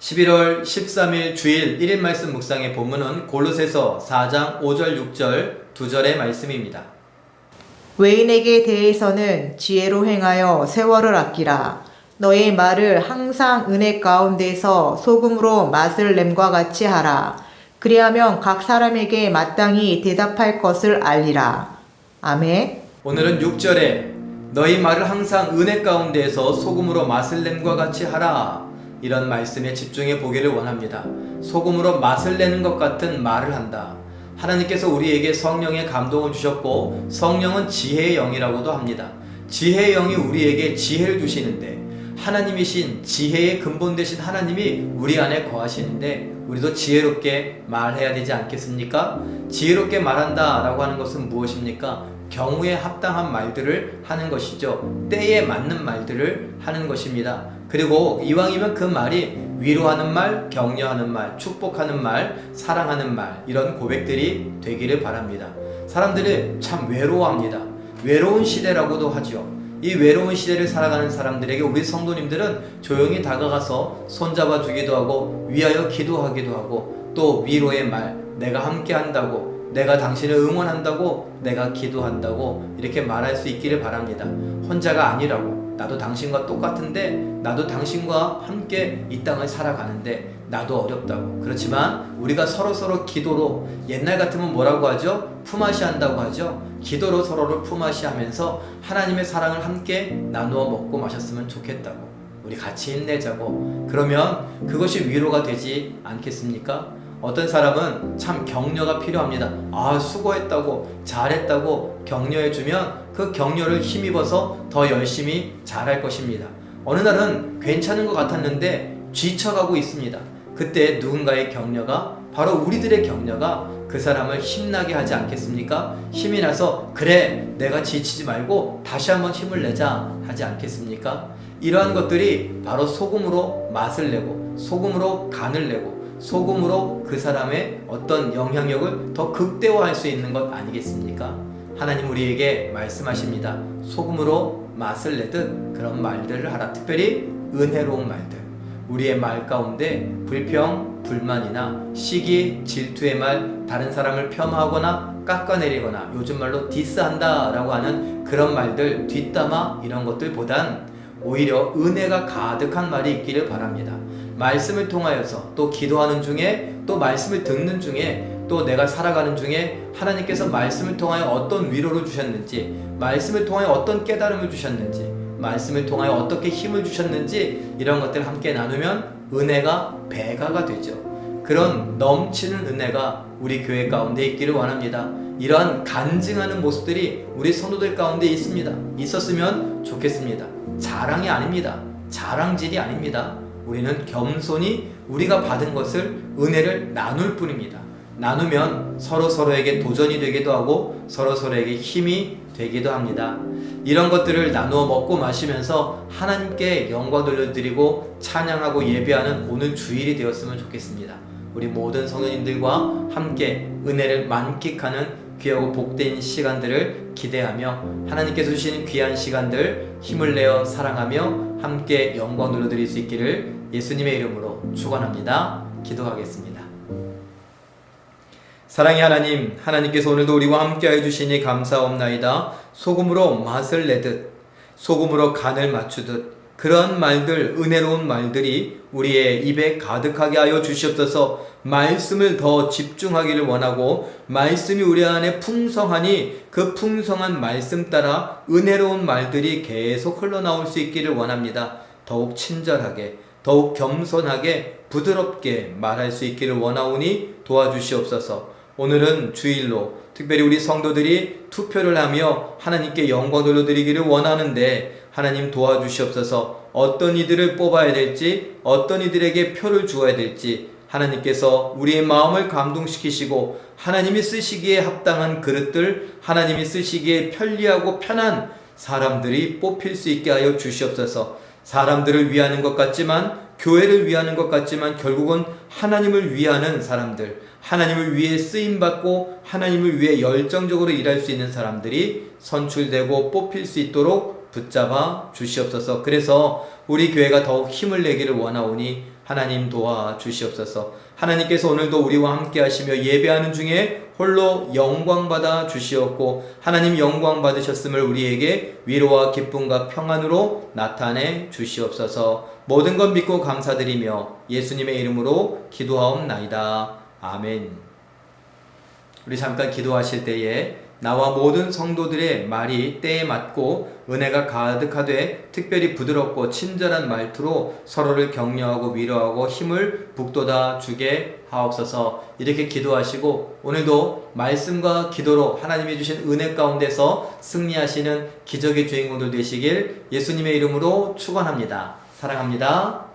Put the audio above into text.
11월 13일 주일 1일 말씀 묵상의 본문은 골로새서 4장 5절 6절 두 절의 말씀입니다. 외인에게 대해서는 지혜로 행하여 세월을 아끼라. 너의 말을 항상 은혜 가운데서 소금으로 맛을 냄과 같이 하라. 그리하면 각 사람에게 마땅히 대답할 것을 알리라. 아멘. 오늘은 6절에 너희 말을 항상 은혜 가운데에서 소금으로 맛을 냄과 같이 하라. 이런 말씀에 집중해 보기를 원합니다. 소금으로 맛을 내는 것 같은 말을 한다. 하나님께서 우리에게 성령의 감동을 주셨고 성령은 지혜의 영이라고도 합니다. 지혜의 영이 우리에게 지혜를 주시는데 하나님이신 지혜의 근본 되신 하나님이 우리 안에 거하시는데 우리도 지혜롭게 말해야 되지 않겠습니까? 지혜롭게 말한다 라고 하는 것은 무엇입니까? 경우에 합당한 말들을 하는 것이죠. 때에 맞는 말들을 하는 것입니다. 그리고 이왕이면 그 말이 위로하는 말, 격려하는 말, 축복하는 말, 사랑하는 말 이런 고백들이 되기를 바랍니다. 사람들이 참 외로워합니다. 외로운 시대라고도 하죠. 이 외로운 시대를 살아가는 사람들에게 우리 성도님들은 조용히 다가가서 손잡아 주기도 하고 위하여 기도하기도 하고 또 위로의 말, 내가 함께 한다고, 내가 당신을 응원한다고, 내가 기도한다고 이렇게 말할 수 있기를 바랍니다. 혼자가 아니라고. 나도 당신과 똑같은데 나도 당신과 함께 이 땅을 살아가는데 나도 어렵다고. 그렇지만 우리가 서로 서로 기도로 옛날 같으면 뭐라고 하죠? 품앗이 한다고 하죠. 기도로 서로를 품앗이 하면서 하나님의 사랑을 함께 나누어 먹고 마셨으면 좋겠다고. 우리 같이 힘내자고. 그러면 그것이 위로가 되지 않겠습니까? 어떤 사람은 참 격려가 필요합니다. 아, 수고했다고, 잘했다고 격려해주면 그 격려를 힘입어서 더 열심히 잘할 것입니다. 어느 날은 괜찮은 것 같았는데 지쳐가고 있습니다. 그때 누군가의 격려가 바로 우리들의 격려가 그 사람을 힘나게 하지 않겠습니까? 힘이 나서 그래 내가 지치지 말고 다시 한번 힘을 내자 하지 않겠습니까? 이러한 것들이 바로 소금으로 맛을 내고 소금으로 간을 내고 소금으로 그 사람의 어떤 영향력을 더 극대화할 수 있는 것 아니겠습니까? 하나님 우리에게 말씀하십니다. 소금으로 맛을 내듯 그런 말들을 하라. 특별히 은혜로운 말들. 우리의 말 가운데 불평, 불만이나 시기, 질투의 말, 다른 사람을 폄하하거나 깎아내리거나 요즘 말로 디스한다 라고 하는 그런 말들, 뒷담화 이런 것들보단 오히려 은혜가 가득한 말이 있기를 바랍니다. 말씀을 통하여서 또 기도하는 중에 또 말씀을 듣는 중에 또 내가 살아가는 중에 하나님께서 말씀을 통하여 어떤 위로를 주셨는지 말씀을 통하여 어떤 깨달음을 주셨는지 말씀을 통하여 어떻게 힘을 주셨는지 이런 것들 함께 나누면 은혜가 배가가 되죠. 그런 넘치는 은혜가 우리 교회 가운데 있기를 원합니다. 이러한 간증하는 모습들이 우리 성도들 가운데 있습니다. 있었으면 좋겠습니다. 자랑이 아닙니다. 자랑질이 아닙니다. 우리는 겸손히 우리가 받은 것을 은혜를 나눌 뿐입니다. 나누면 서로 서로에게 도전이 되기도 하고 서로 서로에게 힘이 되기도 합니다. 이런 것들을 나누어 먹고 마시면서 하나님께 영광 돌려드리고 찬양하고 예배하는 오늘 주일이 되었으면 좋겠습니다. 우리 모든 성도님들과 함께 은혜를 만끽하는 귀하고 복된 시간들을 기대하며 하나님께서 주시는 귀한 시간들 힘을 내어 사랑하며 함께 영광 돌려드릴 수 있기를 예수님의 이름으로 축원합니다. 기도하겠습니다. 사랑의 하나님, 하나님께서 오늘도 우리와 함께하여 주시니 감사옵나이다. 소금으로 맛을 내듯, 소금으로 간을 맞추듯, 그런 말들, 은혜로운 말들이 우리의 입에 가득하게 하여 주시옵소서 말씀을 더 집중하기를 원하고, 말씀이 우리 안에 풍성하니 그 풍성한 말씀 따라 은혜로운 말들이 계속 흘러나올 수 있기를 원합니다. 더욱 친절하게, 더욱 겸손하게, 부드럽게 말할 수 있기를 원하오니 도와주시옵소서. 오늘은 주일로 특별히 우리 성도들이 투표를 하며 하나님께 영광 돌려드리기를 원하는데 하나님 도와주시옵소서. 어떤 이들을 뽑아야 될지 어떤 이들에게 표를 주어야 될지 하나님께서 우리의 마음을 감동시키시고 하나님이 쓰시기에 합당한 그릇들 하나님이 쓰시기에 편리하고 편한 사람들이 뽑힐 수 있게 하여 주시옵소서. 사람들을 위하는 것 같지만 교회를 위하는 것 같지만 결국은 하나님을 위하는 사람들 하나님을 위해 쓰임 받고 하나님을 위해 열정적으로 일할 수 있는 사람들이 선출되고 뽑힐 수 있도록 붙잡아 주시옵소서. 그래서 우리 교회가 더욱 힘을 내기를 원하오니 하나님 도와 주시옵소서. 하나님께서 오늘도 우리와 함께 하시며 예배하는 중에 홀로 영광 받아 주시옵고 하나님 영광 받으셨음을 우리에게 위로와 기쁨과 평안으로 나타내 주시옵소서. 모든 것 믿고 감사드리며 예수님의 이름으로 기도하옵나이다. 아멘. 우리 잠깐 기도하실 때에 나와 모든 성도들의 말이 때에 맞고 은혜가 가득하되 특별히 부드럽고 친절한 말투로 서로를 격려하고 위로하고 힘을 북돋아 주게 하옵소서 이렇게 기도하시고 오늘도 말씀과 기도로 하나님이 주신 은혜 가운데서 승리하시는 기적의 주인공들 되시길 예수님의 이름으로 축원합니다. 사랑합니다.